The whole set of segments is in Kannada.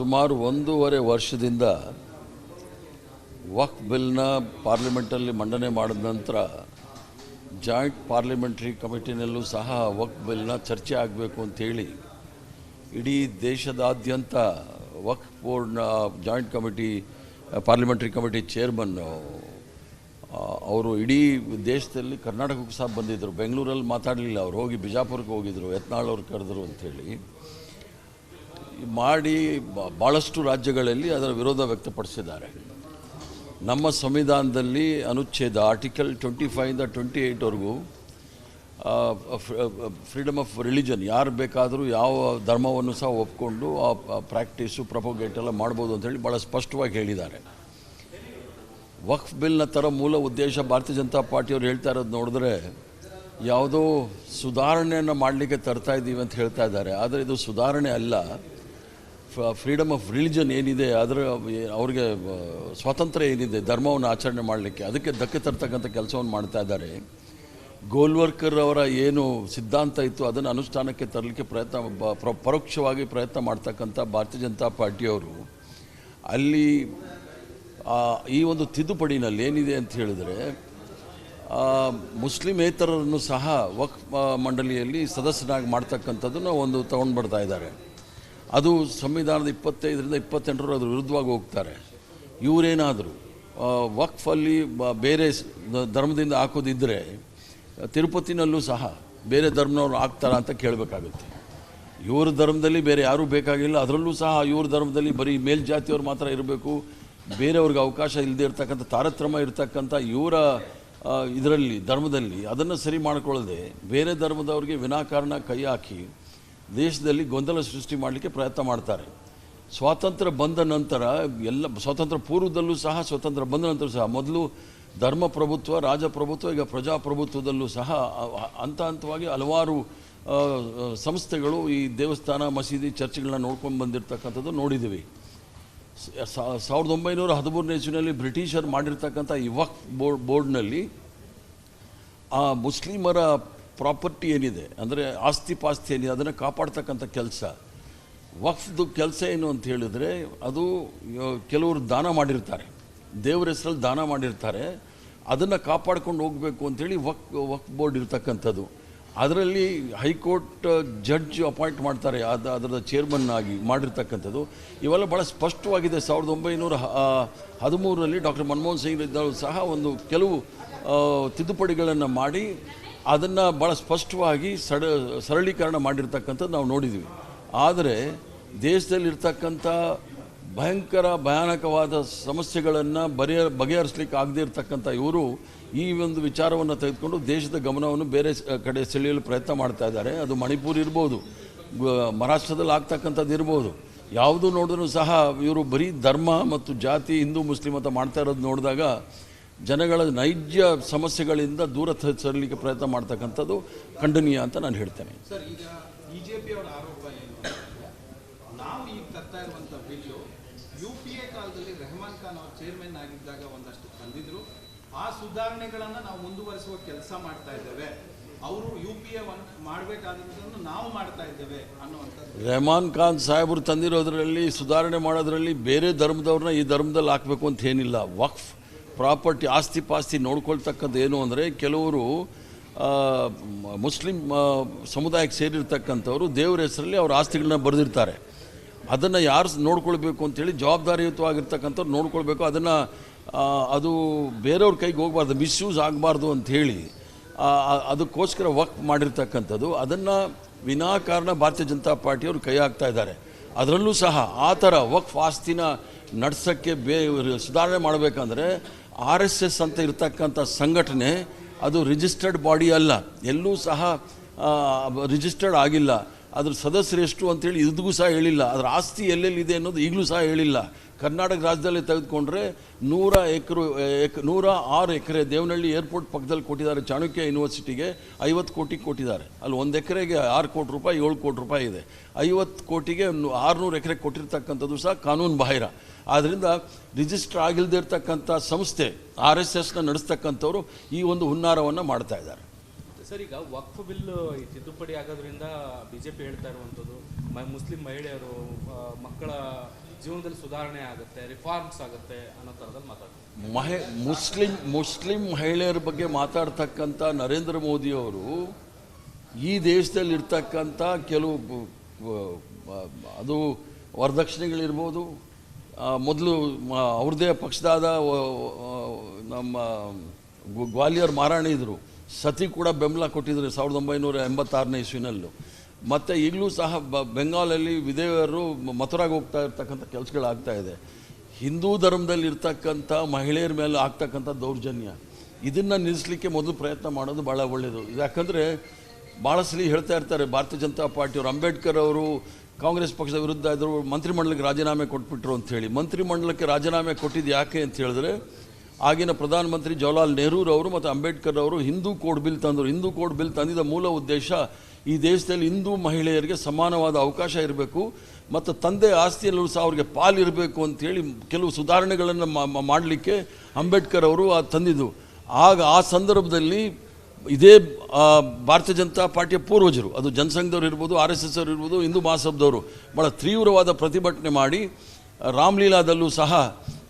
ಸುಮಾರು ಒಂದೂವರೆ ವರ್ಷದಿಂದ ವಕ್ ಬಿಲ್ನ ಪಾರ್ಲಿಮೆಂಟಲ್ಲಿ ಮಂಡನೆ ಮಾಡಿದ ನಂತರ ಜಾಯಿಂಟ್ ಪಾರ್ಲಿಮೆಂಟ್ರಿ ಕಮಿಟಿನಲ್ಲೂ ಸಹ ವಕ್ ಬಿಲ್ನ ಚರ್ಚೆ ಆಗಬೇಕು ಅಂಥೇಳಿ ಇಡೀ ದೇಶದಾದ್ಯಂತ ವಕ್ ಬೋರ್ಡ್ನ joint committee, parliamentary committee chairman ಅವರು ಇಡೀ ದೇಶದಲ್ಲಿ ಕರ್ನಾಟಕಕ್ಕೂ ಸಹ ಬಂದಿದ್ದರು. ಬೆಂಗಳೂರಲ್ಲಿ ಮಾತಾಡಲಿಲ್ಲ ಅವ್ರು. ಹೋಗಿ ಬಿಜಾಪುರಕ್ಕೆ ಹೋಗಿದ್ರು. ಯತ್ನಾಳ್ ಅವ್ರು ಕರೆದ್ರು ಅಂಥೇಳಿ ಮಾಡಿ ಭಾಳಷ್ಟು ರಾಜ್ಯಗಳಲ್ಲಿ ಅದರ ವಿರೋಧ ವ್ಯಕ್ತಪಡಿಸಿದ್ದಾರೆ. ನಮ್ಮ ಸಂವಿಧಾನದಲ್ಲಿ ಅನುಚ್ಛೇದ ಆರ್ಟಿಕಲ್ ಟ್ವೆಂಟಿ ಫೈವಿಂದ ಟ್ವೆಂಟಿ ಏಯ್ಟ್ವರೆಗೂ ಫ್ರೀಡಮ್ ಆಫ್ ರಿಲಿಜನ್ ಯಾರು ಬೇಕಾದರೂ ಯಾವ ಧರ್ಮವನ್ನು ಸಹ ಒಪ್ಕೊಂಡು ಆ ಪ್ರಾಕ್ಟೀಸು, ಪ್ರಪೋಗೇಟ್ ಎಲ್ಲ ಮಾಡ್ಬೋದು ಅಂತೇಳಿ ಭಾಳ ಸ್ಪಷ್ಟವಾಗಿ ಹೇಳಿದ್ದಾರೆ. ವಕ್ಫ್ ಬಿಲ್ನ ಥರ ಮೂಲ ಉದ್ದೇಶ ಭಾರತೀಯ ಜನತಾ ಪಾರ್ಟಿಯವರು ಹೇಳ್ತಾ ಇರೋದು ನೋಡಿದ್ರೆ ಯಾವುದೋ ಸುಧಾರಣೆಯನ್ನು ಮಾಡಲಿಕ್ಕೆ ತರ್ತಾ ಇದ್ದೀವಿ ಅಂತ ಹೇಳ್ತಾ ಇದ್ದಾರೆ. ಆದರೆ ಇದು ಸುಧಾರಣೆ ಅಲ್ಲ. ಫ್ರೀಡಮ್ ಆಫ್ ರಿಲಿಜನ್ ಏನಿದೆ, ಅದರ ಅವ್ರಿಗೆ ಸ್ವಾತಂತ್ರ್ಯ ಏನಿದೆ, ಧರ್ಮವನ್ನು ಆಚರಣೆ ಮಾಡಲಿಕ್ಕೆ, ಅದಕ್ಕೆ ಧಕ್ಕೆ ತರ್ತಕ್ಕಂಥ ಕೆಲಸವನ್ನು ಮಾಡ್ತಾ ಇದ್ದಾರೆ. ಗೋಲ್ವರ್ಕರ್ ಅವರ ಏನು ಸಿದ್ಧಾಂತ ಇತ್ತು, ಅದನ್ನು ಅನುಷ್ಠಾನಕ್ಕೆ ತರಲಿಕ್ಕೆ ಪ್ರಯತ್ನ ಪರೋಕ್ಷವಾಗಿ ಪ್ರಯತ್ನ ಮಾಡ್ತಕ್ಕಂಥ ಭಾರತೀಯ ಜನತಾ ಪಾರ್ಟಿಯವರು, ಅಲ್ಲಿ ಈ ಒಂದು ತಿದ್ದುಪಡಿನಲ್ಲಿ ಏನಿದೆ ಅಂತ ಹೇಳಿದರೆ ಮುಸ್ಲಿಮೇತರರನ್ನು ಸಹ ವಕ್ ಮಂಡಳಿಯಲ್ಲಿ ಸದಸ್ಯನಾಗಿ ಮಾಡ್ತಕ್ಕಂಥದ್ದನ್ನು ಒಂದು ತಗೊಂಡು ಬರ್ತಾ ಇದ್ದಾರೆ. ಅದು ಸಂವಿಧಾನದ ಇಪ್ಪತ್ತೈದರಿಂದ ಇಪ್ಪತ್ತೆಂಟರು ಅದ್ರ ವಿರುದ್ಧವಾಗಿ ಹೋಗ್ತಾರೆ. ಇವರೇನಾದರೂ ವಕ್ಫಲ್ಲಿ ಬೇರೆ ಧರ್ಮದಿಂದ ಹಾಕೋದಿದ್ದರೆ ತಿರುಪತಿನಲ್ಲೂ ಸಹ ಬೇರೆ ಧರ್ಮನವ್ರು ಹಾಕ್ತಾರಾ ಅಂತ ಕೇಳಬೇಕಾಗುತ್ತೆ. ಇವ್ರ ಧರ್ಮದಲ್ಲಿ ಬೇರೆ ಯಾರೂ ಬೇಕಾಗಿಲ್ಲ, ಅದರಲ್ಲೂ ಸಹ ಇವ್ರ ಧರ್ಮದಲ್ಲಿ ಬರೀ ಮೇಲ್ಜಾತಿಯವ್ರು ಮಾತ್ರ ಇರಬೇಕು. ಬೇರೆಯವ್ರಿಗೆ ಅವಕಾಶ ಇಲ್ಲದೆ ಇರ್ತಕ್ಕಂಥ, ತಾರತಮ್ಯ ಇರ್ತಕ್ಕಂಥ ಇವರ ಇದರಲ್ಲಿ, ಧರ್ಮದಲ್ಲಿ ಅದನ್ನು ಸರಿ ಮಾಡಿಕೊಳ್ಳದೆ ಬೇರೆ ಧರ್ಮದವ್ರಿಗೆ ವಿನಾಕಾರಣ ಕೈ ಹಾಕಿ ದೇಶದಲ್ಲಿ ಗೊಂದಲ ಸೃಷ್ಟಿ ಮಾಡಲಿಕ್ಕೆ ಪ್ರಯತ್ನ ಮಾಡ್ತಾರೆ. ಸ್ವಾತಂತ್ರ್ಯ ಬಂದ ನಂತರ ಎಲ್ಲ, ಸ್ವಾತಂತ್ರ್ಯ ಪೂರ್ವದಲ್ಲೂ ಸಹ, ಸ್ವಾತಂತ್ರ್ಯ ಬಂದ ನಂತರ ಸಹ, ಮೊದಲು ಧರ್ಮ ಪ್ರಭುತ್ವ ರಾಜಪ್ರಭುತ್ವ ಈಗ ಪ್ರಜಾಪ್ರಭುತ್ವದಲ್ಲೂ ಸಹ ಹಂತ ಹಂತವಾಗಿ ಹಲವಾರು ಸಂಸ್ಥೆಗಳು ಈ ದೇವಸ್ಥಾನ, ಮಸೀದಿ, ಚರ್ಚ್ಗಳನ್ನ ನೋಡ್ಕೊಂಡು ಬಂದಿರತಕ್ಕಂಥದ್ದು ನೋಡಿದ್ದೀವಿ ಸಾವಿರದ ಒಂಬೈನೂರ ಹದಿಮೂರನೇ ಇಸ್ವಿನಲ್ಲಿ ಬ್ರಿಟಿಷರು ಮಾಡಿರ್ತಕ್ಕಂಥ ಈ ವಕ್ ಬೋರ್ಡ್, ಬೋರ್ಡ್ನಲ್ಲಿ ಆ ಮುಸ್ಲಿಮರ ಪ್ರಾಪರ್ಟಿ ಏನಿದೆ, ಅಂದರೆ ಆಸ್ತಿ ಪಾಸ್ತಿ ಏನಿದೆ, ಅದನ್ನು ಕಾಪಾಡ್ತಕ್ಕಂಥ ಕೆಲಸ. ವಕ್ಫ್ದು ಕೆಲಸ ಏನು ಅಂತ ಹೇಳಿದರೆ, ಅದು ಕೆಲವರು ದಾನ ಮಾಡಿರ್ತಾರೆ. ದೇವರ ಹೆಸರಲ್ಲಿ ದಾನ ಮಾಡಿರ್ತಾರೆ. ಅದನ್ನು ಕಾಪಾಡ್ಕೊಂಡು ಹೋಗಬೇಕು ಅಂಥೇಳಿ ವಕ್ ವಕ್ ಬೋರ್ಡ್ ಇರ್ತಕ್ಕಂಥದ್ದು. ಅದರಲ್ಲಿ ಹೈಕೋರ್ಟ್ ಜಡ್ಜ್ ಅಪಾಯಿಂಟ್ ಮಾಡ್ತಾರೆ, ಅದು ಅದರ ಚೇರ್ಮನ್ ಆಗಿ ಮಾಡಿರ್ತಕ್ಕಂಥದ್ದು. ಇವೆಲ್ಲ ಭಾಳ ಸ್ಪಷ್ಟವಾಗಿದೆ. ಸಾವಿರದ ಒಂಬೈನೂರ ಹದಿಮೂರರಲ್ಲಿ ಡಾಕ್ಟರ್ ಮನಮೋಹನ್ ಸಿಂಗ್ ಇದ್ದವರು ಸಹ ಒಂದು ಕೆಲವು ತಿದ್ದುಪಡಿಗಳನ್ನು ಮಾಡಿ ಅದನ್ನು ಭಾಳ ಸ್ಪಷ್ಟವಾಗಿ ಸಡ, ಸರಳೀಕರಣ ಮಾಡಿರ್ತಕ್ಕಂಥದ್ದು ನಾವು ನೋಡಿದ್ವಿ. ಆದರೆ ದೇಶದಲ್ಲಿರ್ತಕ್ಕಂಥ ಭಯಂಕರ, ಭಯಾನಕವಾದ ಸಮಸ್ಯೆಗಳನ್ನು ಬರೆಯ ಬಗೆಹರಿಸ್ಲಿಕ್ಕೆ ಆಗದೇ ಇರತಕ್ಕಂಥ ಇವರು ಈ ಒಂದು ವಿಚಾರವನ್ನು ತೆಗೆದುಕೊಂಡು ದೇಶದ ಗಮನವನ್ನು ಬೇರೆ ಕಡೆ ಸೆಳೆಯಲು ಪ್ರಯತ್ನ ಮಾಡ್ತಾ ಇದ್ದಾರೆ. ಅದು ಮಣಿಪುರ ಇರ್ಬೋದು ಮಹಾರಾಷ್ಟ್ರದಲ್ಲಿ ಆಗ್ತಕ್ಕಂಥದ್ದು ಇರ್ಬೋದು. ಯಾವುದು ನೋಡಿದ್ರೂ ಸಹ ಇವರು ಬರೀ ಧರ್ಮ ಮತ್ತು ಜಾತಿ ಹಿಂದೂ, ಮುಸ್ಲಿಂ ಅಂತ ಮಾಡ್ತಾ ಇರೋದು ನೋಡಿದಾಗ ಜನಗಳ ನೈಜ ಸಮಸ್ಯೆಗಳಿಂದ ದೂರ ಸರಲಿಕ್ಕೆ ಪ್ರಯತ್ನ ಮಾಡ್ತಕ್ಕಂಥದ್ದು ಖಂಡನೀಯ ಅಂತ ನಾನು ಹೇಳ್ತೇನೆ. ಆ ಸುಧಾರಣೆಗಳನ್ನ ನಾವು ಮುಂದುವರಿಸುವ ಕೆಲಸ ಮಾಡ್ತಾ ಇದ್ದೇವೆ. ಅವರು ಯು ಪಿ ಎ ಮಾಡಬೇಕಾದದನ್ನು ನಾವು ಮಾಡ್ತಾ ಇದ್ದೇವೆ ಅನ್ನುವಂಥದ್ದು. ರೆಹಮಾನ್ ಖಾನ್ ಸಾಹೇಬರು ತಂದಿರೋದ್ರಲ್ಲಿ ಸುಧಾರಣೆ ಮಾಡೋದ್ರಲ್ಲಿ ಬೇರೆ ಧರ್ಮದವ್ರನ್ನ ಈ ಧರ್ಮದಲ್ಲಿ ಹಾಕಬೇಕು ಅಂತ ಏನಿಲ್ಲ. ವಕ್ಫ್. ಪ್ರಾಪರ್ಟಿ, ಆಸ್ತಿ ಪಾಸ್ತಿ ನೋಡ್ಕೊಳ್ತಕ್ಕಂಥ ಏನು ಅಂದರೆ ಕೆಲವರು ಮುಸ್ಲಿಂ ಸಮುದಾಯಕ್ಕೆ ಸೇರಿರ್ತಕ್ಕಂಥವರು ದೇವರ ಹೆಸರಲ್ಲಿ ಅವ್ರ ಆಸ್ತಿಗಳನ್ನ ಬರೆದಿರ್ತಾರೆ. ಅದನ್ನು ಯಾರು ನೋಡ್ಕೊಳ್ಬೇಕು ಅಂತೇಳಿ ಜವಾಬ್ದಾರಿಯುತವಾಗಿರ್ತಕ್ಕಂಥವ್ರು ನೋಡ್ಕೊಳ್ಬೇಕು. ಅದನ್ನು ಅದು ಬೇರೆಯವ್ರ ಕೈಗೆ ಹೋಗಬಾರ್ದು, ಮಿಸ್ಯೂಸ್ ಆಗಬಾರ್ದು ಅಂಥೇಳಿ ಅದಕ್ಕೋಸ್ಕರ ವಕ್ ಮಾಡಿರ್ತಕ್ಕಂಥದ್ದು. ಅದನ್ನು ವಿನಾಕಾರಣ ಭಾರತೀಯ ಜನತಾ ಪಾರ್ಟಿಯವರು ಕೈ ಹಾಕ್ತಾ ಇದ್ದಾರೆ. ಅದರಲ್ಲೂ ಸಹ ಆ ಥರ ವಕ್ಫ್ ಆಸ್ತಿನ ನಡ್ಸೋಕ್ಕೆ ಬೇ, ಸುಧಾರಣೆ ಮಾಡಬೇಕಂದ್ರೆ ಆರ್ ಎಸ್ ಎಸ್ ಅಂತ ಇರತಕ್ಕಂಥ ಸಂಘಟನೆ ಅದು ರಿಜಿಸ್ಟರ್ಡ್ ಬಾಡಿ ಅಲ್ಲ. ಎಲ್ಲೂ ಸಹ ರಿಜಿಸ್ಟರ್ಡ್ ಆಗಿಲ್ಲ. ಅದ್ರ ಸದಸ್ಯರು ಎಷ್ಟು ಅಂತೇಳಿ ಇದಿಗೂ ಸಹ ಹೇಳಿಲ್ಲ. ಅದರ ಆಸ್ತಿ ಎಲ್ಲೆಲ್ಲಿದೆ ಅನ್ನೋದು ಈಗಲೂ ಸಹ ಹೇಳಿಲ್ಲ. ಕರ್ನಾಟಕ ರಾಜ್ಯದಲ್ಲಿ ತೆಗೆದುಕೊಂಡ್ರೆ ನೂರ ಎಕರೆ, ಎಕ್, ನೂರ ಆರು ಎಕರೆ ದೇವನಹಳ್ಳಿ ಏರ್ಪೋರ್ಟ್ ಪಕ್ಕದಲ್ಲಿ ಕೊಟ್ಟಿದ್ದಾರೆ ಚಾಣಕ್ಯ ಯೂನಿವರ್ಸಿಟಿಗೆ ಐವತ್ತು ಕೋಟಿ ಕೊಟ್ಟಿದ್ದಾರೆ. ಅಲ್ಲಿ ಒಂದು ಎಕರೆಗೆ ಆರು ಕೋಟಿ ರೂಪಾಯಿ, ಏಳು ಕೋಟಿ ರೂಪಾಯಿ ಇದೆ. ಐವತ್ತು ಕೋಟಿಗೆ ಆರುನೂರು ಎಕರೆ ಕೊಟ್ಟಿರ್ತಕ್ಕಂಥದ್ದು ಸಹ ಕಾನೂನು ಬಾಹಿರ. ಆದ್ದರಿಂದ ರಿಜಿಸ್ಟರ್ ಆಗಿಲ್ಲದೆ ಇರ್ತಕ್ಕಂಥ ಸಂಸ್ಥೆ, ಆರ್ ಎಸ್ ಎಸ್ನ ನಡೆಸ್ತಕ್ಕಂಥವ್ರು ಈ ಒಂದು ಹುನ್ನಾರವನ್ನು ಮಾಡ್ತಾ ಇದ್ದಾರೆ. ಸರ್, ಈಗ ವಕ್ಫ್ ಬಿಲ್ ಈ ತಿದ್ದುಪಡಿ ಆಗೋದ್ರಿಂದ ಬಿಜೆಪಿ ಹೇಳ್ತಾ ಇರುವಂಥದ್ದು ಮುಸ್ಲಿಂ ಮಹಿಳೆಯರು ಮಕ್ಕಳ ಜೀವನದಲ್ಲಿ ಸುಧಾರಣೆ ಆಗುತ್ತೆ ರಿಫಾರ್ಮ್ಸ್ ಆಗುತ್ತೆ ಅನ್ನೋ ಥರದಲ್ಲಿ ಮಾತಾಡ್ತಾರೆ. ಮಹಿ, ಮುಸ್ಲಿಂ ಮುಸ್ಲಿಂ ಮಹಿಳೆಯರ ಬಗ್ಗೆ ಮಾತಾಡ್ತಕ್ಕಂಥ ನರೇಂದ್ರ ಮೋದಿಯವರು ಈ ದೇಶದಲ್ಲಿ ಇರ್ತಕ್ಕಂಥ ಕೆಲವು ಬ- ಬ- ಬ- ಅದು ವರದಕ್ಷಿಣೆಗಳಿರ್ಬೋದು ಮೊದಲು ಅವ್ರದ್ದೇ ಪಕ್ಷದಾದ ನಮ್ಮ ಗ್ವಾಲಿಯರ್ ಮಹಾರಾಣಿ ಇದ್ರು. ಸತಿ ಕೂಡ ಬೆಂಬಲ ಕೊಟ್ಟಿದ್ರು ಸಾವಿರದ ಒಂಬೈನೂರ ಎಂಬತ್ತಾರನೇ ಇಸ್ವಿನಲ್ಲೂ. ಮತ್ತು ಈಗಲೂ ಸಹ ಬ, ಬೆಂಗಾಲಲ್ಲಿ ವಿಧೇಯರು ಮಥುರಾಗೆ ಹೋಗ್ತಾ ಇರ್ತಕ್ಕಂಥ ಕೆಲಸಗಳಾಗ್ತಾ ಇದೆ. ಹಿಂದೂ ಧರ್ಮದಲ್ಲಿ ಇರ್ತಕ್ಕಂಥ ಮಹಿಳೆಯರ ಮೇಲೆ ಆಗ್ತಕ್ಕಂಥ ದೌರ್ಜನ್ಯ. ಇದನ್ನು ನಿಲ್ಲಿಸಲಿಕ್ಕೆ ಮೊದಲು ಪ್ರಯತ್ನ ಮಾಡೋದು ಭಾಳ ಒಳ್ಳೆಯದು ಯಾಕಂದರೆ ಭಾಳ ಸಲ ಹೇಳ್ತಾ ಇರ್ತಾರೆ, ಭಾರತೀಯ ಜನತಾ ಪಾರ್ಟಿಯವರು ಅಂಬೇಡ್ಕರ್ ಅವರು ಕಾಂಗ್ರೆಸ್ ಪಕ್ಷದ ವಿರುದ್ಧ ಇದ್ದರು ಮಂತ್ರಿಮಂಡಲಕ್ಕೆ ರಾಜೀನಾಮೆ ಕೊಟ್ಬಿಟ್ರು ಅಂಥೇಳಿ. ಮಂತ್ರಿಮಂಡಲಕ್ಕೆ ರಾಜೀನಾಮೆ ಕೊಟ್ಟಿದ್ದು ಯಾಕೆ ಅಂತ ಹೇಳಿದ್ರೆ ಆಗಿನ ಪ್ರಧಾನಮಂತ್ರಿ ಜವಾಹರ್ಲಾಲ್ ನೆಹರೂರವರು ಮತ್ತು ಅಂಬೇಡ್ಕರ್ ಅವರು ಹಿಂದೂ ಕೋಡ್ ಬಿಲ್ ತಂದರು. ಹಿಂದೂ ಕೋಡ್ ಬಿಲ್ ತಂದಿದ್ದ ಮೂಲ ಉದ್ದೇಶ ಈ ದೇಶದಲ್ಲಿ ಹಿಂದೂ ಮಹಿಳೆಯರಿಗೆ ಸಮಾನವಾದ ಅವಕಾಶ ಇರಬೇಕು ಮತ್ತು ತಂದೆ ಆಸ್ತಿಯಲ್ಲೂ ಸಹ ಅವ್ರಿಗೆ ಪಾಲಿರಬೇಕು ಅಂಥೇಳಿ ಕೆಲವು ಸುಧಾರಣೆಗಳನ್ನು ಮಾಡಲಿಕ್ಕೆ ಅಂಬೇಡ್ಕರ್ ಅವರು ತಂದಿದ್ದು. ಆಗ ಆ ಸಂದರ್ಭದಲ್ಲಿ ಇದೇ ಭಾರತೀಯ ಜನತಾ ಪಾರ್ಟಿಯ ಪೂರ್ವಜರು, ಅದು ಜನಸಂಘದವ್ರು ಇರ್ಬೋದು, ಆರ್ ಎಸ್ ಎಸ್ ಅವರು ಇರ್ಬೋದು, ಹಿಂದೂ ಮಹಾಸಭದವರು ಭಾಳ ತೀವ್ರವಾದ ಪ್ರತಿಭಟನೆ ಮಾಡಿ, ರಾಮ್ಲೀಲಾದಲ್ಲೂ ಸಹ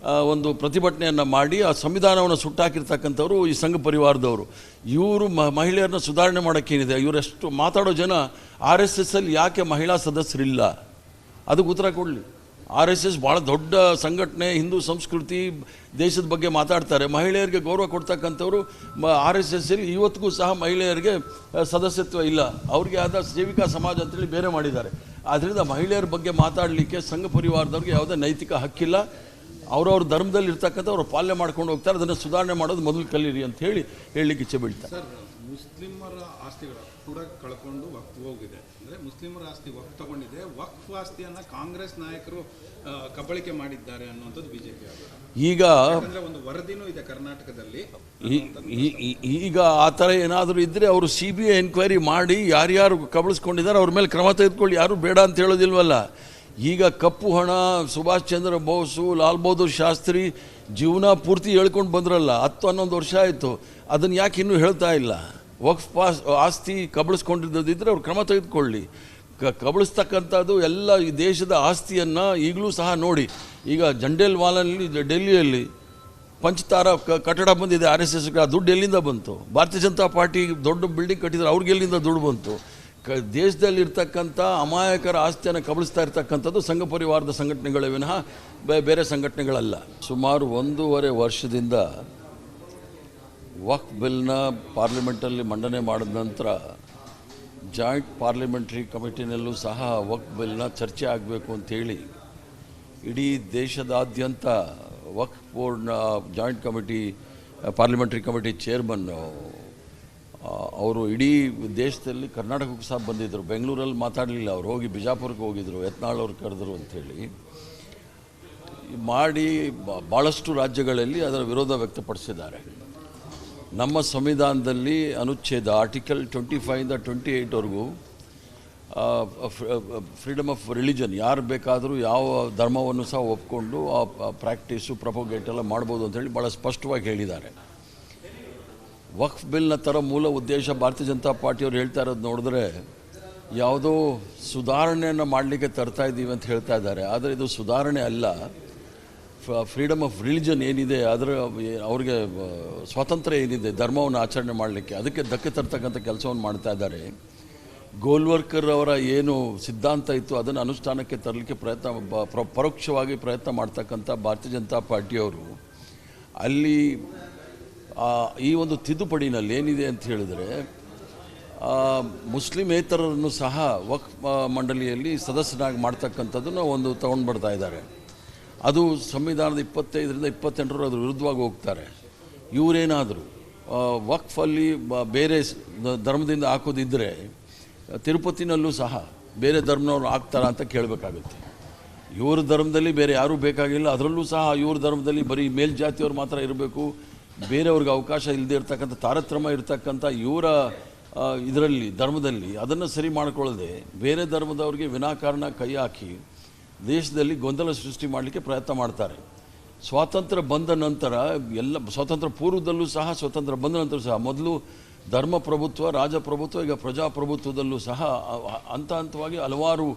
ಒಂದು ಪ್ರತಿಭಟನೆಯನ್ನು ಮಾಡಿ ಆ ಸಂವಿಧಾನವನ್ನು ಸುಟ್ಟಾಕಿರ್ತಕ್ಕಂಥವ್ರು ಈ ಸಂಘ ಪರಿವಾರದವರು. ಇವರು ಮಹಿಳೆಯರನ್ನ ಸುಧಾರಣೆ ಮಾಡೋಕ್ಕೇನಿದೆ? ಇವರೆಷ್ಟು ಮಾತಾಡೋ ಜನ ಆರ್ ಎಸ್ ಎಸ್ ಅಲ್ಲಿ ಯಾಕೆ ಮಹಿಳಾ ಸದಸ್ಯರಿಲ್ಲ? ಅದಕ್ಕೆ ಉತ್ತರ ಕೊಡಲಿ. ಆರ್ ಎಸ್ ಎಸ್ ಭಾಳ ದೊಡ್ಡ ಸಂಘಟನೆ, ಹಿಂದೂ ಸಂಸ್ಕೃತಿ, ದೇಶದ ಬಗ್ಗೆ ಮಾತಾಡ್ತಾರೆ. ಮಹಿಳೆಯರಿಗೆ ಗೌರವ ಕೊಡ್ತಕ್ಕಂಥವ್ರು ಆರ್ ಎಸ್ ಎಸ್ ಅಲ್ಲಿ ಇವತ್ತಿಗೂ ಸಹ ಮಹಿಳೆಯರಿಗೆ ಸದಸ್ಯತ್ವ ಇಲ್ಲ. ಅವ್ರಿಗೆ ಆದ ಸೇವಿಕಾ ಸಮಾಜ ಅಂತೇಳಿ ಬೇರೆ ಮಾಡಿದ್ದಾರೆ. ಆದ್ದರಿಂದ ಮಹಿಳೆಯರ ಬಗ್ಗೆ ಮಾತಾಡಲಿಕ್ಕೆ ಸಂಘ ಪರಿವಾರದವ್ರಿಗೆ ಯಾವುದೇ ನೈತಿಕ ಹಕ್ಕಿಲ್ಲ. ಅವ್ರವ್ರ ಧರ್ಮದಲ್ಲಿ ಇರ್ತಕ್ಕಂಥ ಅವ್ರು ಪಾಲನೆ ಮಾಡ್ಕೊಂಡು ಹೋಗ್ತಾರೆ ಅದನ್ನು ಸುಧಾರಣೆ ಮಾಡೋದು ಮೊದಲು ಕಲೀರಿ ಅಂತ ಹೇಳಿ ಹೇಳಲಿಕ್ಕೆ ಇಚ್ಛೆ ಬೀಳ್ತಾರೆ ಮುಸ್ಲಿಮರ ಆಸ್ತಿಗಳು ಕೂಡ ಕಳ್ಕೊಂಡು ವಕ್ಫ್ ಹೋಗಿದೆ. ಅಂದರೆ ಮುಸ್ಲಿಮರ ಆಸ್ತಿ ವಕ್ಫ್ ತಗೊಂಡಿದೆ. ವಕ್ಫ್ ಆಸ್ತಿಯನ್ನು ಕಾಂಗ್ರೆಸ್ ನಾಯಕರು ಕಬಳಿಕೆ ಮಾಡಿದ್ದಾರೆ ಅನ್ನುವಂಥದ್ದು ಬಿಜೆಪಿ ಈಗ ಒಂದು ವರದಿನೂ ಇದೆ ಕರ್ನಾಟಕದಲ್ಲಿ ಈಗ ಆ ಥರ ಏನಾದರೂ ಇದ್ದರೆ ಅವರು ಸಿ ಬಿ ಐ ಎನ್ಕ್ವೈರಿ ಮಾಡಿ ಯಾರ್ಯಾರು ಕಬಳಿಸ್ಕೊಂಡಿದ್ದಾರೆ ಅವ್ರ ಮೇಲೆ ಕ್ರಮ ತೆಗೆದುಕೊಳ್ಳಿ. ಯಾರು ಬೇಡ ಅಂತ ಹೇಳೋದಿಲ್ವಲ್ಲ? ಈಗ ಕಪ್ಪು ಹಣ, ಸುಭಾಷ್ ಚಂದ್ರ ಬೋಸು, ಲಾಲ್ ಬಹದ್ದೂರ್ ಶಾಸ್ತ್ರಿ ಜೀವನ ಪೂರ್ತಿ ಹೇಳ್ಕೊಂಡು ಬಂದ್ರಲ್ಲ, ಹತ್ತು ಹನ್ನೊಂದು ವರ್ಷ ಆಯಿತು ಅದನ್ನು ಯಾಕೆ ಇನ್ನೂ ಹೇಳ್ತಾ ಇಲ್ಲ? ವಕ್ಫ್ ಪಾಸ್, ಆಸ್ತಿ ಕಬಳಿಸ್ಕೊಂಡಿದ್ದಿದ್ರೆ ಅವ್ರು ಕ್ರಮ ತೆಗೆದುಕೊಳ್ಳಿ. ಕ, ಕಬಳಿಸ್ತಕ್ಕಂಥದ್ದು ಎಲ್ಲ ಈ ದೇಶದ ಆಸ್ತಿಯನ್ನು ಈಗಲೂ ಸಹ ನೋಡಿ. ಈಗ ಜಂಡೇಲ್ ವಾಲಲ್ಲಿ ಡೆಲ್ಲಿಯಲ್ಲಿ ಪಂಚತಾರ ಕಟ್ಟಡ ಬಂದಿದೆ, ಆರ್ ಎಸ್ ಎಸ್ಗೆ ದುಡ್ಡು ಎಲ್ಲಿಂದ ಬಂತು? ಭಾರತೀಯ ಜನತಾ ಪಾರ್ಟಿ ದೊಡ್ಡ ಬಿಲ್ಡಿಂಗ್ ಕಟ್ಟಿದ್ರೆ ಅವ್ರಿಗೆ ಎಲ್ಲಿಂದ ದುಡ್ಡು ಬಂತು? ಕ ದೇಶದಲ್ಲಿ ಇರ್ತಕ್ಕಂಥ ಅಮಾಯಕರ ಆಸ್ತಿಯನ್ನು ಕಬಳಿಸ್ತಾ ಇರ್ತಕ್ಕಂಥದ್ದು ಸಂಘ ಪರಿವಾರದ ಸಂಘಟನೆಗಳೇ ವಿನಃ ಬೇರೆ ಸಂಘಟನೆಗಳಲ್ಲ. ಸುಮಾರು ಒಂದೂವರೆ ವರ್ಷದಿಂದ ವಕ್ ಬಿಲ್ನ ಪಾರ್ಲಿಮೆಂಟಲ್ಲಿ ಮಂಡನೆ ಮಾಡಿದ ನಂತರ ಜಾಯಿಂಟ್ ಪಾರ್ಲಿಮೆಂಟ್ರಿ ಕಮಿಟಿನಲ್ಲೂ ಸಹ ವಕ್ ಬಿಲ್ನ ಚರ್ಚೆ ಆಗಬೇಕು ಅಂಥೇಳಿ ಇಡೀ ದೇಶದಾದ್ಯಂತ ವಕ್ ಬೋರ್ಡ್ನ joint committee, parliamentary committee chairman ಅವರು ಇಡೀ ದೇಶದಲ್ಲಿ ಕರ್ನಾಟಕಕ್ಕೂ ಸಹ ಬಂದಿದ್ದರು. ಬೆಂಗಳೂರಲ್ಲಿ ಮಾತಾಡಲಿಲ್ಲ ಅವ್ರು. ಹೋಗಿ ಬಿಜಾಪುರಕ್ಕೆ ಹೋಗಿದ್ರು. ಯತ್ನಾಳವ್ರು ಕರೆದ್ರು ಅಂಥೇಳಿ ಮಾಡಿ ಭಾಳಷ್ಟು ರಾಜ್ಯಗಳಲ್ಲಿ ಅದರ ವಿರೋಧ ವ್ಯಕ್ತಪಡಿಸಿದ್ದಾರೆ. ನಮ್ಮ ಸಂವಿಧಾನದಲ್ಲಿ ಅನುಚ್ಛೇದ ಆರ್ಟಿಕಲ್ ಟ್ವೆಂಟಿ ಫೈವಿಂದ ಟ್ವೆಂಟಿ ಏಯ್ಟ್ವರೆಗೂ ಫ್ರೀಡಮ್ ಆಫ್ ರಿಲಿಜನ್, ಯಾರು ಬೇಕಾದರೂ ಯಾವ ಧರ್ಮವನ್ನು ಸಹ ಒಪ್ಕೊಂಡು ಆ ಪ್ರಾಕ್ಟೀಸು, ಪ್ರಪೋಗೇಟ್ ಎಲ್ಲ ಮಾಡ್ಬೋದು ಅಂತೇಳಿ ಭಾಳ ಸ್ಪಷ್ಟವಾಗಿ ಹೇಳಿದ್ದಾರೆ. ವಕ್ಫ್ ಬಿಲ್ನ ಥರ ಮೂಲ ಉದ್ದೇಶ ಭಾರತೀಯ ಜನತಾ ಪಾರ್ಟಿಯವ್ರು ಹೇಳ್ತಾ ಇರೋದು ನೋಡಿದ್ರೆ ಯಾವುದೋ ಸುಧಾರಣೆಯನ್ನು ಮಾಡಲಿಕ್ಕೆ ತರ್ತಾ ಇದ್ದೀವಿ ಅಂತ ಹೇಳ್ತಾ ಇದ್ದಾರೆ. ಆದರೆ ಇದು ಸುಧಾರಣೆ ಅಲ್ಲ. ಫ್ರೀಡಮ್ ಆಫ್ ರಿಲಿಜನ್ ಏನಿದೆ, ಅದರ, ಅವ್ರಿಗೆ ಸ್ವಾತಂತ್ರ್ಯ ಏನಿದೆ, ಧರ್ಮವನ್ನು ಆಚರಣೆ ಮಾಡಲಿಕ್ಕೆ, ಅದಕ್ಕೆ ಧಕ್ಕೆ ತರ್ತಕ್ಕಂಥ ಕೆಲಸವನ್ನು ಮಾಡ್ತಾ ಇದ್ದಾರೆ. ಗೋಲ್ವರ್ಕರ್ ಅವರ ಏನು ಸಿದ್ಧಾಂತ ಇತ್ತು, ಅದನ್ನು ಅನುಷ್ಠಾನಕ್ಕೆ ತರಲಿಕ್ಕೆ ಪ್ರಯತ್ನ ಪರೋಕ್ಷವಾಗಿ ಪ್ರಯತ್ನ ಮಾಡ್ತಕ್ಕಂಥ ಭಾರತೀಯ ಜನತಾ ಪಾರ್ಟಿಯವರು ಅಲ್ಲಿ ಈ ಒಂದು ತಿದ್ದುಪಡಿನಲ್ಲಿ ಏನಿದೆ ಅಂತ ಹೇಳಿದರೆ ಮುಸ್ಲಿಮೇತರರನ್ನು ಸಹ ವಕ್ ಮಂಡಳಿಯಲ್ಲಿ ಸದಸ್ಯನಾಗಿ ಮಾಡ್ತಕ್ಕಂಥದ್ದನ್ನು ಒಂದು ತಗೊಂಡು ಬರ್ತಾ ಇದ್ದಾರೆ. ಅದು ಸಂವಿಧಾನದ ಇಪ್ಪತ್ತೈದರಿಂದ ಇಪ್ಪತ್ತೆಂಟರು ಅದ್ರ ವಿರುದ್ಧವಾಗಿ ಹೋಗ್ತಾರೆ. ಇವರೇನಾದರೂ ವಕ್ಫಲ್ಲಿ ಬೇರೆ ಧರ್ಮದಿಂದ ಹಾಕೋದಿದ್ದರೆ ತಿರುಪತಿನಲ್ಲೂ ಸಹ ಬೇರೆ ಧರ್ಮನವ್ರು ಹಾಕ್ತಾರ ಅಂತ ಕೇಳಬೇಕಾಗುತ್ತೆ. ಇವ್ರ ಧರ್ಮದಲ್ಲಿ ಬೇರೆ ಯಾರೂ ಬೇಕಾಗಿಲ್ಲ, ಅದರಲ್ಲೂ ಸಹ ಇವ್ರ ಧರ್ಮದಲ್ಲಿ ಬರೀ ಮೇಲ್ಜಾತಿಯವ್ರು ಮಾತ್ರ ಇರಬೇಕು ಬೇರೆಯವ್ರಿಗೆ ಅವಕಾಶ ಇಲ್ಲದೆ ಇರ್ತಕ್ಕಂಥ ತಾರತಮ್ಯ ಇರ್ತಕ್ಕಂಥ ಇವರ ಇದರಲ್ಲಿ, ಧರ್ಮದಲ್ಲಿ ಅದನ್ನು ಸರಿ ಮಾಡಿಕೊಳ್ಳದೆ ಬೇರೆ ಧರ್ಮದವ್ರಿಗೆ ವಿನಾಕಾರಣ ಕೈ ಹಾಕಿ ದೇಶದಲ್ಲಿ ಗೊಂದಲ ಸೃಷ್ಟಿ ಮಾಡಲಿಕ್ಕೆ ಪ್ರಯತ್ನ ಮಾಡ್ತಾರೆ. ಸ್ವಾತಂತ್ರ್ಯ ಬಂದ ನಂತರ ಎಲ್ಲ, ಸ್ವಾತಂತ್ರ್ಯ ಪೂರ್ವದಲ್ಲೂ ಸಹ, ಸ್ವಾತಂತ್ರ್ಯ ಬಂದ ನಂತರ ಸಹ, ಮೊದಲು ಧರ್ಮ ಪ್ರಭುತ್ವ ರಾಜಪ್ರಭುತ್ವ ಈಗ ಪ್ರಜಾಪ್ರಭುತ್ವದಲ್ಲೂ ಸಹ ಹಂತ ಹಂತವಾಗಿ ಹಲವಾರು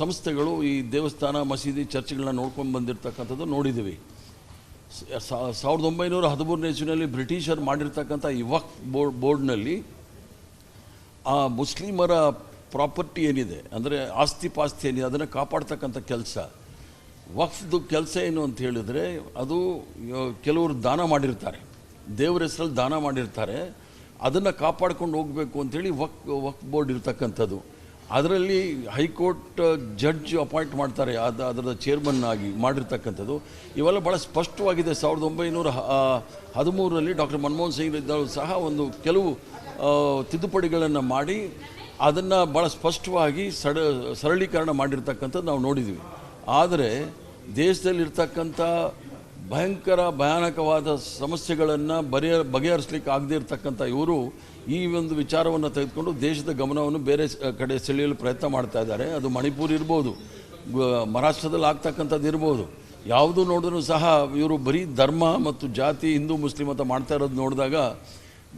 ಸಂಸ್ಥೆಗಳು ಈ ದೇವಸ್ಥಾನ, ಮಸೀದಿ, ಚರ್ಚ್ಗಳನ್ನ ನೋಡ್ಕೊಂಡು ಬಂದಿರತಕ್ಕಂಥದ್ದು ನೋಡಿದ್ದೀವಿ. ಸಾವಿರದ ಒಂಬೈನೂರ ಹದಿಮೂರನೇ ಇಸ್ವಿನಲ್ಲಿ ಬ್ರಿಟಿಷರು ಮಾಡಿರ್ತಕ್ಕಂಥ ಈ ವಕ್ಫ್ ಬೋರ್ಡ್ ಬೋರ್ಡ್ನಲ್ಲಿ ಆ ಮುಸ್ಲಿಮರ ಪ್ರಾಪರ್ಟಿ ಏನಿದೆ, ಅಂದರೆ ಆಸ್ತಿ ಪಾಸ್ತಿ ಏನಿದೆ, ಅದನ್ನು ಕಾಪಾಡ್ತಕ್ಕಂಥ ಕೆಲಸ. ವಕ್ಫ್ದು ಕೆಲಸ ಏನು ಅಂತ ಹೇಳಿದರೆ, ಅದು ಕೆಲವರು ದಾನ ಮಾಡಿರ್ತಾರೆ. ದೇವರ ಹೆಸರಲ್ಲಿ ದಾನ ಮಾಡಿರ್ತಾರೆ. ಅದನ್ನು ಕಾಪಾಡ್ಕೊಂಡು ಹೋಗಬೇಕು ಅಂಥೇಳಿ ವಕ್ ವಕ್ ಬೋರ್ಡ್ ಇರ್ತಕ್ಕಂಥದ್ದು. ಅದರಲ್ಲಿ ಹೈಕೋರ್ಟ್ ಜಡ್ಜ್ ಅಪಾಯಿಂಟ್ ಮಾಡ್ತಾರೆ ಅದು ಅದರ ಚೇರ್ಮನ್ ಆಗಿ ಮಾಡಿರ್ತಕ್ಕಂಥದ್ದು. ಇವೆಲ್ಲ ಭಾಳ ಸ್ಪಷ್ಟವಾಗಿದೆ. ಸಾವಿರದ ಒಂಬೈನೂರ ಹದಿಮೂರರಲ್ಲಿ ಡಾಕ್ಟರ್ ಮನಮೋಹನ್ ಸಿಂಗ್ ಇದ್ದವರು ಸಹ ಒಂದು ಕೆಲವು ತಿದ್ದುಪಡಿಗಳನ್ನು ಮಾಡಿ, ಅದನ್ನು ಭಾಳ ಸ್ಪಷ್ಟವಾಗಿ ಸಡ, ಸರಳೀಕರಣ ಮಾಡಿರ್ತಕ್ಕಂಥದ್ದು ನಾವು ನೋಡಿದ್ದೀವಿ ಆದರೆ, ದೇಶದಲ್ಲಿರ್ತಕ್ಕಂಥ ಭಯಂಕರ, ಭಯಾನಕವಾದ ಸಮಸ್ಯೆಗಳನ್ನು ಬರೆಯ, ಬಗೆಹರಿಸ್ಲಿಕ್ಕೆ ಆಗದೇ ಇರತಕ್ಕಂಥ ಇವರು ಈ ಒಂದು ವಿಚಾರವನ್ನು ತೆಗೆದುಕೊಂಡು ದೇಶದ ಗಮನವನ್ನು ಬೇರೆ ಕಡೆ ಸೆಳೆಯಲು ಪ್ರಯತ್ನ ಮಾಡ್ತಾ ಇದ್ದಾರೆ. ಅದು ಮಣಿಪುರ ಇರ್ಬೋದು ಮಹಾರಾಷ್ಟ್ರದಲ್ಲಿ ಆಗ್ತಕ್ಕಂಥದ್ದು ಇರ್ಬೋದು. ಯಾವುದು ನೋಡಿದ್ರೂ ಸಹ ಇವರು ಬರೀ ಧರ್ಮ ಮತ್ತು ಜಾತಿ, ಹಿಂದೂ, ಮುಸ್ಲಿಂ ಅಂತ ಮಾಡ್ತಾ ಇರೋದು ನೋಡಿದಾಗ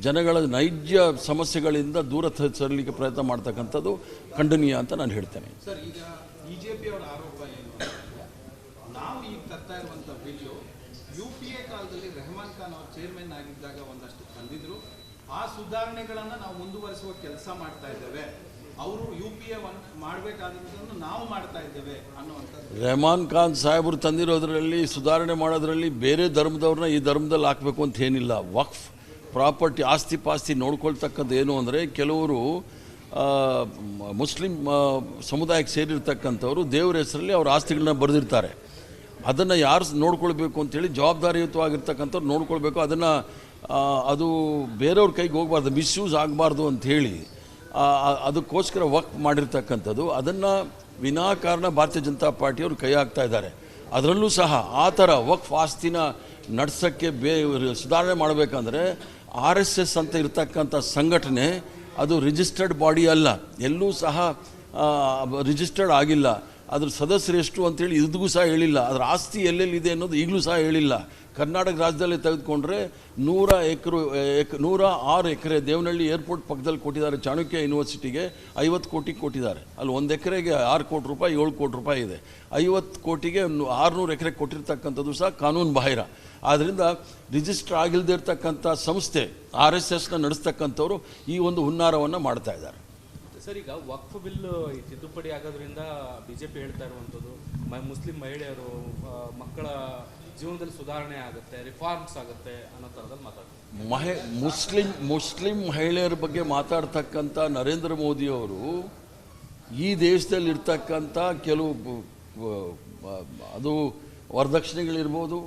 ಜನಗಳ ನೈಜ ಸಮಸ್ಯೆಗಳಿಂದ ದೂರ ಸರಲಿಕ್ಕೆ ಪ್ರಯತ್ನ ಮಾಡ್ತಕ್ಕಂಥದ್ದು ಖಂಡನೀಯ ಅಂತ ನಾನು ಹೇಳ್ತೇನೆ. ಸರ್, ಈಗ ಬಿಜೆಪಿ ಅವರ ಆರೋಪ ಏನು? ನಾವು ಈಗ ತರ್ತಾ ಬಿಲ್ಲು ಯು ಪಿ ಎ ಕಾಲದಲ್ಲಿ ರೆಹಮಾನ್ ಖಾನ್ ಅವರು ಚೇರ್ಮನ್ ಆಗಿದ್ದಾಗ ಒಂದಷ್ಟು ತಂದಿದ್ರು ಆ ಸುಧಾರಣೆಗಳನ್ನು ನಾವು ಮುಂದುವರಿಸುವ ಕೆಲಸ ಮಾಡ್ತಾ ಇದ್ದೇವೆ. ಅವರು ಯು ಪಿ ಎ ಮಾಡಬೇಕಾದದನ್ನು ನಾವು ಮಾಡ್ತಾ ಇದ್ದೇವೆ ಅನ್ನುವಂಥದ್ದು. ರೆಹಮಾನ್ ಖಾನ್ ಸಾಹೇಬರು ತಂದಿರೋದ್ರಲ್ಲಿ, ಸುಧಾರಣೆ ಮಾಡೋದ್ರಲ್ಲಿ ಬೇರೆ ಧರ್ಮದವ್ರನ್ನ ಈ ಧರ್ಮದಲ್ಲಿ ಹಾಕಬೇಕು ಅಂತ ಏನಿಲ್ಲ. ವಕ್ಫ್, ಪ್ರಾಪರ್ಟಿ, ಆಸ್ತಿ ಪಾಸ್ತಿ ನೋಡ್ಕೊಳ್ತಕ್ಕದ್ದು ಏನು ಅಂದರೆ ಕೆಲವರು ಮುಸ್ಲಿಂ ಸಮುದಾಯಕ್ಕೆ ಸೇರಿರ್ತಕ್ಕಂಥವ್ರು ದೇವರ ಹೆಸರಲ್ಲಿ ಅವ್ರ ಆಸ್ತಿಗಳನ್ನ ಬರೆದಿರ್ತಾರೆ. ಅದನ್ನು ಯಾರು ನೋಡ್ಕೊಳ್ಬೇಕು ಅಂತೇಳಿ ಜವಾಬ್ದಾರಿಯುತವಾಗಿರ್ತಕ್ಕಂಥವ್ರು ನೋಡ್ಕೊಳ್ಬೇಕು. ಅದನ್ನು ಅದು ಬೇರೆಯವ್ರ ಕೈಗೆ ಹೋಗಬಾರ್ದು, ಮಿಸ್ಯೂಸ್ ಆಗಬಾರ್ದು ಅಂಥೇಳಿ ಅದಕ್ಕೋಸ್ಕರ ವಕ್ ಮಾಡಿರ್ತಕ್ಕಂಥದ್ದು. ಅದನ್ನು ವಿನಾಕಾರಣ ಭಾರತೀಯ ಜನತಾ ಪಾರ್ಟಿಯವರು ಕೈ ಹಾಕ್ತಾ ಇದ್ದಾರೆ. ಅದರಲ್ಲೂ ಸಹ ಆ ಥರ ವಕ್ಫ್ ಆಸ್ತಿನ ನಡ್ಸೋಕ್ಕೆ ಬೇ, ಸುಧಾರಣೆ ಮಾಡಬೇಕಂದ್ರೆ ಆರ್ ಎಸ್ ಎಸ್ ಅಂತ ಇರತಕ್ಕಂಥ ಸಂಘಟನೆ, ಅದು ರಿಜಿಸ್ಟರ್ಡ್ ಬಾಡಿ ಅಲ್ಲ. ಎಲ್ಲೂ ಸಹ ರಿಜಿಸ್ಟರ್ಡ್ ಆಗಿಲ್ಲ. ಅದ್ರ ಸದಸ್ಯರು ಎಷ್ಟು ಅಂತೇಳಿ ಇದಿಗೂ ಸಹ ಹೇಳಿಲ್ಲ. ಅದರ ಆಸ್ತಿ ಎಲ್ಲೆಲ್ಲಿದೆ ಅನ್ನೋದು ಈಗಲೂ ಸಹ ಹೇಳಿಲ್ಲ. ಕರ್ನಾಟಕ ರಾಜ್ಯದಲ್ಲಿ ತೆಗೆದುಕೊಂಡ್ರೆ ನೂರ ಎಕರೆ, ಎಕ್, ನೂರ ಆರು ಎಕರೆ ದೇವನಹಳ್ಳಿ ಏರ್ಪೋರ್ಟ್ ಪಕ್ಕದಲ್ಲಿ ಕೊಟ್ಟಿದ್ದಾರೆ ಚಾಣಕ್ಯ ಯೂನಿವರ್ಸಿಟಿಗೆ ಐವತ್ತು ಕೋಟಿ ಕೊಟ್ಟಿದ್ದಾರೆ. ಅಲ್ಲಿ ಒಂದು ಎಕರೆಗೆ ಆರು ಕೋಟಿ ರೂಪಾಯಿ, ಏಳು ಕೋಟಿ ರೂಪಾಯಿ ಇದೆ. ಐವತ್ತು ಕೋಟಿಗೆ ಆರುನೂರು ಎಕರೆ ಕೊಟ್ಟಿರ್ತಕ್ಕಂಥದ್ದು ಸಹ ಕಾನೂನು ಬಾಹಿರ. ಆದ್ದರಿಂದ ರಿಜಿಸ್ಟರ್ ಆಗಿಲ್ಲದೆ ಇರ್ತಕ್ಕಂಥ ಸಂಸ್ಥೆ, ಆರ್ ಎಸ್ ಎಸ್ನ ನಡೆಸ್ತಕ್ಕಂಥವ್ರು ಈ ಒಂದು ಹುನ್ನಾರವನ್ನು ಮಾಡ್ತಾ ಇದ್ದಾರೆ. ಸರ್, ಈಗ ವಕ್ಫ್ ಬಿಲ್ ಈ ತಿದ್ದುಪಡಿ ಆಗೋದ್ರಿಂದ ಬಿಜೆಪಿ ಹೇಳ್ತಾ ಇರುವಂಥದ್ದು ಮುಸ್ಲಿಂ ಮಹಿಳೆಯರು ಮಕ್ಕಳ ಜೀವನದಲ್ಲಿ ಸುಧಾರಣೆ ಆಗುತ್ತೆ ರಿಫಾರ್ಮ್ಸ್ ಆಗುತ್ತೆ ಅನ್ನೋ ಥರದಲ್ಲಿ ಮಾತಾಡ್ತಾರೆ. ಮಹಿ, ಮುಸ್ಲಿಂ ಮುಸ್ಲಿಂ ಮಹಿಳೆಯರ ಬಗ್ಗೆ ಮಾತಾಡ್ತಕ್ಕಂಥ ನರೇಂದ್ರ ಮೋದಿಯವರು ಈ ದೇಶದಲ್ಲಿ ಇರ್ತಕ್ಕಂಥ ಕೆಲವು ಬ- ಬ- ಬ- ಅದು ವರದಕ್ಷಿಣೆಗಳಿರ್ಬೋದು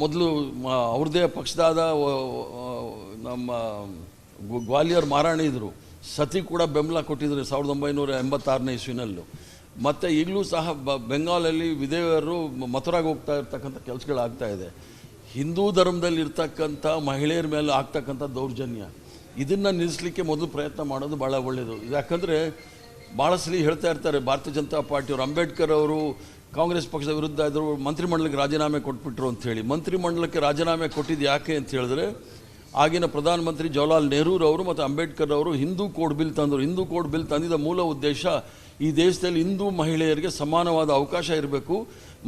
ಮೊದಲು ಅವ್ರದ್ದೇ ಪಕ್ಷದಾದ ನಮ್ಮ ಗ್ವಾಲಿಯರ್ ಮಹಾರಾಣಿ ಇದ್ದರು ಸತಿ ಕೂಡ ಬೆಂಬಲ ಕೊಟ್ಟಿದ್ರು ಸಾವಿರದ ಒಂಬೈನೂರ ಎಂಬತ್ತಾರನೇ ಇಸ್ವಿನಲ್ಲೂ. ಮತ್ತು ಈಗಲೂ ಸಹ ಬ, ಬೆಂಗಾಲಲ್ಲಿ ವಿಧೇಯರು ಮಥುರಾಗಿ ಹೋಗ್ತಾ ಇರ್ತಕ್ಕಂಥ ಕೆಲಸಗಳಾಗ್ತಾ ಇದೆ. ಹಿಂದೂ ಧರ್ಮದಲ್ಲಿ ಇರ್ತಕ್ಕಂಥ ಮಹಿಳೆಯರ ಮೇಲೆ ಆಗ್ತಕ್ಕಂಥ ದೌರ್ಜನ್ಯ. ಇದನ್ನು ನಿಲ್ಲಿಸಲಿಕ್ಕೆ ಮೊದಲು ಪ್ರಯತ್ನ ಮಾಡೋದು ಭಾಳ ಒಳ್ಳೆಯದು ಯಾಕಂದರೆ ಭಾಳ ಸಲ ಹೇಳ್ತಾ ಇರ್ತಾರೆ, ಭಾರತೀಯ ಜನತಾ ಪಾರ್ಟಿಯವರು ಅಂಬೇಡ್ಕರ್ ಅವರು ಕಾಂಗ್ರೆಸ್ ಪಕ್ಷದ ವಿರುದ್ಧ ಇದ್ದರು ಮಂತ್ರಿಮಂಡಲಕ್ಕೆ ರಾಜೀನಾಮೆ ಕೊಟ್ಬಿಟ್ರು ಅಂತೇಳಿ ಮಂತ್ರಿಮಂಡಲಕ್ಕೆ ರಾಜೀನಾಮೆ ಕೊಟ್ಟಿದ್ದು ಯಾಕೆ ಅಂತ ಹೇಳಿದ್ರೆ ಆಗಿನ ಪ್ರಧಾನಮಂತ್ರಿ ಜವಾಹರ್ಲಾಲ್ ನೆಹರೂರವರು ಮತ್ತು ಅಂಬೇಡ್ಕರ್ ಅವರು ಹಿಂದೂ ಕೋಡ್ ಬಿಲ್ ತಂದರು. ಹಿಂದೂ ಕೋಡ್ ಬಿಲ್ ತಂದಿದ್ದ ಮೂಲ ಉದ್ದೇಶ ಈ ದೇಶದಲ್ಲಿ ಹಿಂದೂ ಮಹಿಳೆಯರಿಗೆ ಸಮಾನವಾದ ಅವಕಾಶ ಇರಬೇಕು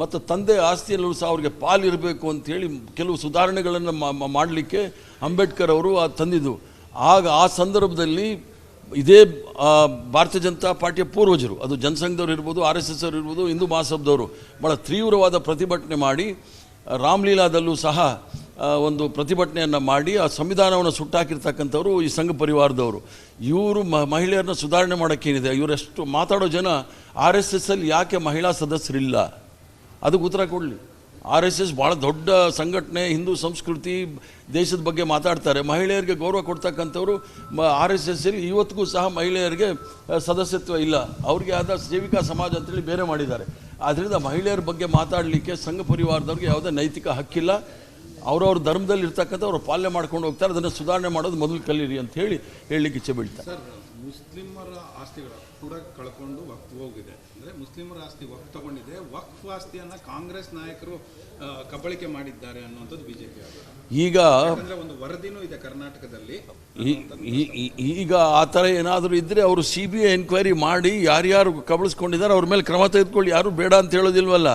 ಮತ್ತು ತಂದೆ ಆಸ್ತಿಯಲ್ಲೂ ಸಹ ಅವ್ರಿಗೆ ಪಾಲಿರಬೇಕು ಅಂಥೇಳಿ ಕೆಲವು ಸುಧಾರಣೆಗಳನ್ನು ಮಾಡಲಿಕ್ಕೆ ಅಂಬೇಡ್ಕರ್ ಅವರು ತಂದಿದ್ದು. ಆಗ ಆ ಸಂದರ್ಭದಲ್ಲಿ ಇದೇ ಭಾರತೀಯ ಜನತಾ ಪಾರ್ಟಿಯ ಪೂರ್ವಜರು, ಅದು ಜನಸಂಘದವ್ರು ಇರ್ಬೋದು, ಆರ್ ಎಸ್ ಎಸ್ ಅವರು ಇರ್ಬೋದು, ಹಿಂದೂ ಮಹಾಸಭದವರು ಭಾಳ ತೀವ್ರವಾದ ಪ್ರತಿಭಟನೆ ಮಾಡಿ, ರಾಮ್ಲೀಲಾದಲ್ಲೂ ಸಹ ಒಂದು ಪ್ರತಿಭಟನೆಯನ್ನು ಮಾಡಿ ಆ ಸಂವಿಧಾನವನ್ನು ಸುಟ್ಟಾಕಿರ್ತಕ್ಕಂಥವ್ರು ಈ ಸಂಘ ಪರಿವಾರದವರು. ಇವರು ಮಹಿಳೆಯರನ್ನ ಸುಧಾರಣೆ ಮಾಡೋಕ್ಕೇನಿದೆ? ಇವರೆಷ್ಟು ಮಾತಾಡೋ ಜನ ಆರ್ ಎಸ್ ಎಸ್ ಅಲ್ಲಿ ಯಾಕೆ ಮಹಿಳಾ ಸದಸ್ಯರಿಲ್ಲ? ಅದಕ್ಕೆ ಉತ್ತರ ಕೊಡಲಿ. ಆರ್ ಎಸ್ ಎಸ್ ಭಾಳ ದೊಡ್ಡ ಸಂಘಟನೆ, ಹಿಂದೂ ಸಂಸ್ಕೃತಿ, ದೇಶದ ಬಗ್ಗೆ ಮಾತಾಡ್ತಾರೆ. ಮಹಿಳೆಯರಿಗೆ ಗೌರವ ಕೊಡ್ತಕ್ಕಂಥವ್ರು ಮ, ಆರ್ ಎಸ್ ಎಸ್ ಅಲ್ಲಿ ಇವತ್ತಿಗೂ ಸಹ ಮಹಿಳೆಯರಿಗೆ ಸದಸ್ಯತ್ವ ಇಲ್ಲ. ಅವ್ರಿಗೆ ಆದ ಸೇವಿಕಾ ಸಮಾಜ ಅಂತೇಳಿ ಬೇರೆ ಮಾಡಿದ್ದಾರೆ. ಆದ್ದರಿಂದ ಮಹಿಳೆಯರ ಬಗ್ಗೆ ಮಾತಾಡಲಿಕ್ಕೆ ಸಂಘ ಪರಿವಾರದವ್ರಿಗೆ ಯಾವುದೇ ನೈತಿಕ ಹಕ್ಕಿಲ್ಲ. ಅವ್ರವ್ರ ಧರ್ಮದಲ್ಲಿ ಇರ್ತಕ್ಕಂಥ ಅವ್ರು ಪಾಲನೆ ಮಾಡ್ಕೊಂಡು ಹೋಗ್ತಾರೆ ಅದನ್ನು ಸುಧಾರಣೆ ಮಾಡೋದು ಮೊದಲು ಕಲೀರಿ ಅಂತ ಹೇಳಿ ಹೇಳಲಿಕ್ಕೆ ಇಚ್ಛೆ ಬೀಳ್ತಾರೆ ಮುಸ್ಲಿಮರ ಆಸ್ತಿಗಳು ಕೂಡ ಕಳ್ಕೊಂಡು ವಕ್ಫ್ ಹೋಗಿದೆ. ಅಂದರೆ ಮುಸ್ಲಿಮರ ಆಸ್ತಿ ವಕ್ಫ್ ತಗೊಂಡಿದೆ. ವಕ್ಫ್ ಆಸ್ತಿಯನ್ನು ಕಾಂಗ್ರೆಸ್ ನಾಯಕರು ಕಬಳಿಕೆ ಮಾಡಿದ್ದಾರೆ ಅನ್ನುವಂಥದ್ದು ಬಿಜೆಪಿ ಈಗ ಒಂದು ವರದಿನೂ ಇದೆ ಕರ್ನಾಟಕದಲ್ಲಿ. ಈಗ ಆ ಥರ ಏನಾದರೂ ಇದ್ದರೆ ಅವರು ಸಿ ಬಿ ಐ ಎನ್ಕ್ವೈರಿ ಮಾಡಿ ಯಾರ್ಯಾರು ಕಬಳಿಸ್ಕೊಂಡಿದ್ದಾರೆ ಅವ್ರ ಮೇಲೆ ಕ್ರಮ ತೆಗೆದುಕೊಳ್ಳಿ. ಯಾರು ಬೇಡ ಅಂತ ಹೇಳೋದಿಲ್ವಲ್ಲ.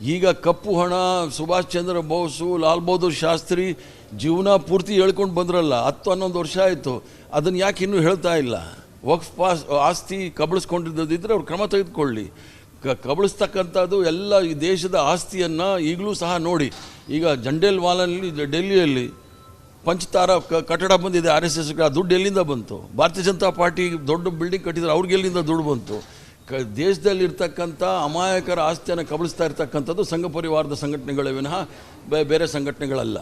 ಈಗ ಕಪ್ಪು ಹಣ, ಸುಭಾಷ್ ಚಂದ್ರ ಬೋಸು, ಲಾಲ್ ಬಹದ್ದೂರ್ ಶಾಸ್ತ್ರಿ ಜೀವನ ಪೂರ್ತಿ ಹೇಳ್ಕೊಂಡು ಬಂದ್ರಲ್ಲ, ಹತ್ತು ಹನ್ನೊಂದು ವರ್ಷ ಆಯಿತು ಅದನ್ನು ಯಾಕೆ ಇನ್ನೂ ಹೇಳ್ತಾ ಇಲ್ಲ? ವಕ್ಫ್ ಪಾಸ್, ಆಸ್ತಿ ಕಬಳಿಸ್ಕೊಂಡಿದ್ದಿದ್ರೆ ಅವ್ರು ಕ್ರಮ ತೆಗೆದುಕೊಳ್ಳಿ. ಕ, ಕಬಳಿಸ್ತಕ್ಕಂಥದ್ದು ಎಲ್ಲ ಈ ದೇಶದ ಆಸ್ತಿಯನ್ನು ಈಗಲೂ ಸಹ ನೋಡಿ. ಈಗ ಜಂಡೇಲ್ ವಾಲಲ್ಲಿ ಡೆಲ್ಲಿಯಲ್ಲಿ ಪಂಚತಾರ ಕಟ್ಟಡ ಬಂದಿದೆ, ಆರ್ ಎಸ್ ಎಸ್ಗೆ ದುಡ್ಡು ಎಲ್ಲಿಂದ ಬಂತು? ಭಾರತೀಯ ಜನತಾ ಪಾರ್ಟಿ ದೊಡ್ಡ ಬಿಲ್ಡಿಂಗ್ ಕಟ್ಟಿದ್ರೆ ಅವ್ರಿಗೆ ಎಲ್ಲಿಂದ ದುಡ್ಡು ಬಂತು? ಕ ದೇಶದಲ್ಲಿರ್ತಕ್ಕಂಥ ಅಮಾಯಕರ ಆಸ್ತಿಯನ್ನು ಕಬಳಿಸ್ತಾ ಇರ್ತಕ್ಕಂಥದ್ದು ಸಂಘ ಪರಿವಾರದ ಸಂಘಟನೆಗಳೇ ವಿನಃ ಬೇರೆ ಸಂಘಟನೆಗಳಲ್ಲ.